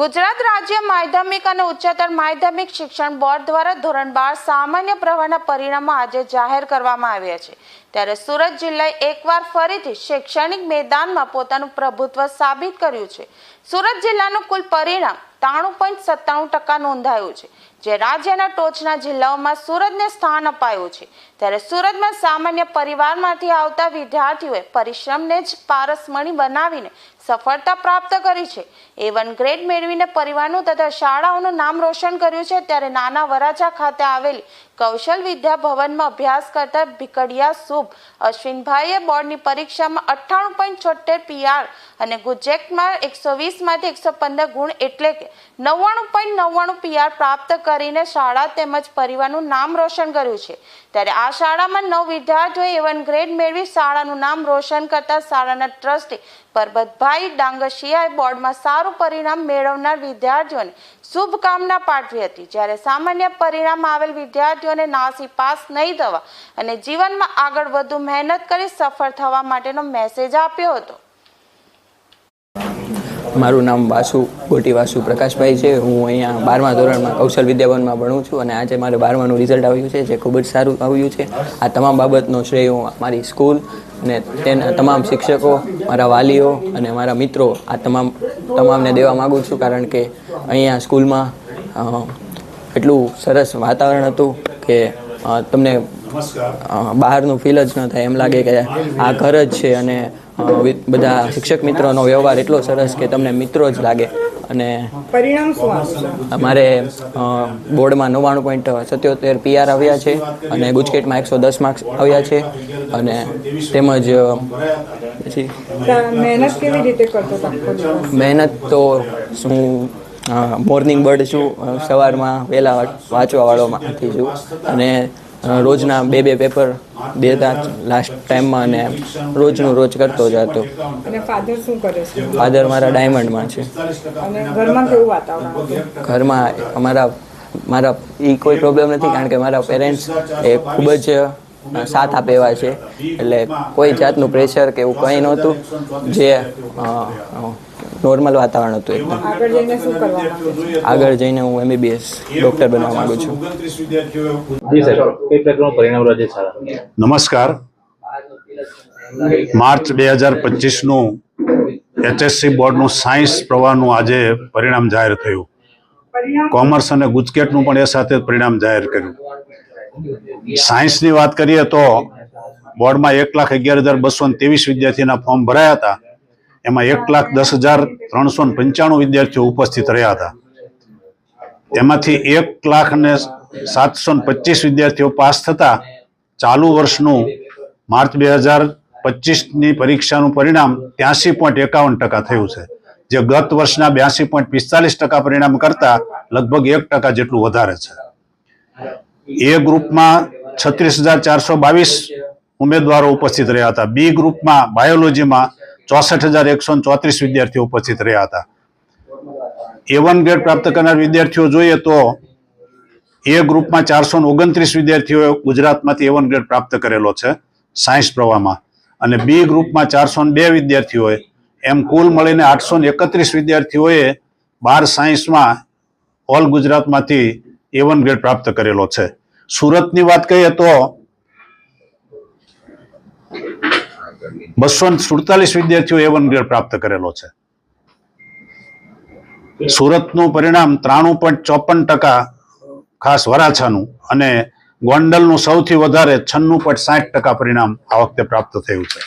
ગુજરાત રાજ્ય માધ્યમિક અને ઉચ્ચતર માધ્યમિક શિક્ષણ બોર્ડ દ્વારા ધોરણ બાર સામાન્ય પ્રવાહના પરિણામો આજે જાહેર કરવામાં આવ્યા છે. ત્યારે સુરત જિલ્લાએ એકવાર ફરીથી શૈક્ષણિક મેદાનમાં પોતાનું પ્રભુત્વ સાબિત કર્યું છે. સુરત જિલ્લાનું કુલ પરિણામ ત્રાણું પોઈન્ટ સત્તાણું ટકા નોંધાયું છે. જે રાજ્યના ટોચના જિલ્લાઓમાં સુરતને સ્થાન અપાયું છે. ત્યારે સુરતમાં સામાન્ય પરિવારમાંથી આવતા વિદ્યાર્થીઓએ પરિશ્રમને જ પારસમણી બનાવીને સફળતા પ્રાપ્ત કરી છે. એ વન ગ્રેડ મેળવીને પરિવારનું તથા શાળાઓનું નામ રોશન કર્યું છે. ત્યારે નાના વરાછા ખાતે આવેલી કૌશલ વિદ્યા ભવનમાં અભ્યાસ કરતા ભીકડિયા શુભ અશ્વિનભાઈએ બોર્ડની પરીક્ષામાં અઠ્ઠાણું પોઈન્ટ છોતેર પીઆર અને ગુજેક્ટમાં એકસો વીસમાંથી એકસો પંદર ગુણ એટલે કે નવ્વાણું પોઈન્ટ નવ્વાણું પીઆર પ્રાપ્ત કરીને શાળા તેમજ પરિવારનું નામ રોશન કર્યું છે. ત્યારે આ શાળામાં નવ વિદ્યાર્થીઓએ એવન ગ્રેડ મેળવી શાળાનું નામ રોશન કરતા શાળાના ટ્રસ્ટી પરબતભાઈ ડાંગશિયાએ બોર્ડમાં સારું પરિણામ મેળવનાર વિદ્યાર્થીઓને શુભકામના પાઠવી હતી. જ્યારે સામાન્ય પરિણામ આવેલ વિદ્યાર્થીઓને નાસી પાસ નહીં થવા અને જીવનમાં આગળ વધુ મહેનત કરી સફળ થવા માટેનો મેસેજ આપ્યો હતો. મારું નામ વાસુ, ગોટી વાસુ પ્રકાશભાઈ છે. હું અહીંયા બારમા ધોરણમાં કૌશલ વિદ્યાભવનમાં ભણું છું અને આજે મારે બારમાનું રિઝલ્ટ આવ્યું છે, જે ખૂબ જ સારું આવ્યું છે. આ તમામ બાબતનો શ્રેય હું મારી સ્કૂલ અને તેના તમામ શિક્ષકો, મારા વાલીઓ અને મારા મિત્રો આ તમામ, તમામને દેવા માગું છું કારણ કે અહીંયા સ્કૂલમાં એટલું સરસ વાતાવરણ હતું કે તમને બહારનું ફીલ જ ન થાય એમ લાગે કે આ ઘર જ છે અને બધા શિક્ષક મિત્રોનો વ્યવહાર એટલો સરસ કે તમને મિત્રો જ લાગે અને પરિણામ શું અમારે બોર્ડમાં નવ્વાણું પોઈન્ટ સત્યોતેર પીઆર આવ્યા છે અને ગુજકેટમાં એકસો દસ માર્ક્સ આવ્યા છે અને તેમજ પછી મહેનત કેવી રીતે કરતો મહેનત તો હું મોર્નિંગ બર્ડ છું સવારમાં વહેલા વાંચવાવાળોમાંથી છું અને રોજના બે બે પેપર દેતા લાસ્ટ ટાઈમમાં અને રોજનું રોજ કરતો જ હતો અને ફાધર શું કરે છે? ફાધર મારા ડાયમંડમાં છે. અને ઘરમાં કેવું વાતાવરણ ઘરમાં અમારા મારા એ કોઈ પ્રોબ્લેમ નથી કારણ કે મારા પેરેન્ટ્સ એ ખૂબ જ સાથ આપે એવા છે. એટલે કોઈ જાતનું પ્રેશર કે એવું કંઈ નહોતું. જે નોર્મલ વાતાવરણ હતું એકદમ આગળ જઈને શું કરવા માંગે છે આગળ જઈને હું એમબીબીએસ ડોક્ટર બનવા માંગુ છું. નમસ્કાર. માર્ચ બે હજાર પચીસનું એચએસસી બોર્ડનું સાયન્સ પ્રવાહનું આજે પરિણામ જાહેર થયું. કોમર્સ અને ગુજકેટનું પણ એ સાથે જ પરિણામ જાહેર કર્યું. સાયન્સની વાત કરીએ તો બોર્ડમાં એક લાખ અગિયાર હજાર બસો ત્રેવીસ વિદ્યાર્થીના ફોર્મ ભરાયા હતા. એમાં એક લાખ દસ હજાર ત્રણસો પંચાણું વિદ્યાર્થીઓ ઉપસ્થિત રહ્યા હતા. તેમાંથી એક લાખ ને સાતસો પચીસ વિદ્યાર્થીઓ પાસ થતા ચાલુ વર્ષનું માર્ચ બે હજાર પચીસની પરીક્ષાનું પરિણામ ત્યાસી પોઈન્ટ એકાવન ટકા થયું છે, જે ગત વર્ષના બ્યાસી પોઈન્ટ પિસ્તાલીસ ટકા પરિણામ કરતા લગભગ એક ટકા જેટલું વધારે છે. એ ગ્રુપમાં છત્રીસ હજાર ચારસો બાવીસ ઉમેદવારો ઉપસ્થિત રહ્યા હતા. બી ગ્રુપમાં બાયોલોજીમાં ચોસઠ હજાર એકસો ચોત્રીસ વિદ્યાર્થીઓ ઉપસ્થિત રહ્યા હતા. એ ગ્રેડ પ્રાપ્ત કરનાર વિદ્યાર્થીઓ જોઈએ તો એ ગ્રુપમાં ચારસો ઓગણત્રીસ વિદ્યાર્થીઓએ ગુજરાતમાંથી એ ગ્રેડ પ્રાપ્ત કરેલો છે સાયન્સ પ્રવાહમાં અને બી ગ્રુપમાં ચારસો બે વિદ્યાર્થીઓએ એમ કુલ મળીને આઠસો એકત્રીસ વિદ્યાર્થીઓએ બાર સાયન્સમાં ઓલ ગુજરાતમાંથી એ વન ગ્રેડ પ્રાપ્ત કરેલો છે. સુરતની વાત કહીએ તો બસો સુડતાલીસ વિદ્યાર્થીઓ એ વન ગ્રેડ પ્રાપ્ત કરેલો છે. સુરતનું પરિણામ ત્રાણું પોઈન્ટ ચોપન ટકા ખાસ વરાછાનું અને ગોંડલનું સૌથી વધારે છન્નું પોઈન્ટ સાઠ ટકા પરિણામ આ વખતે પ્રાપ્ત થયું છે.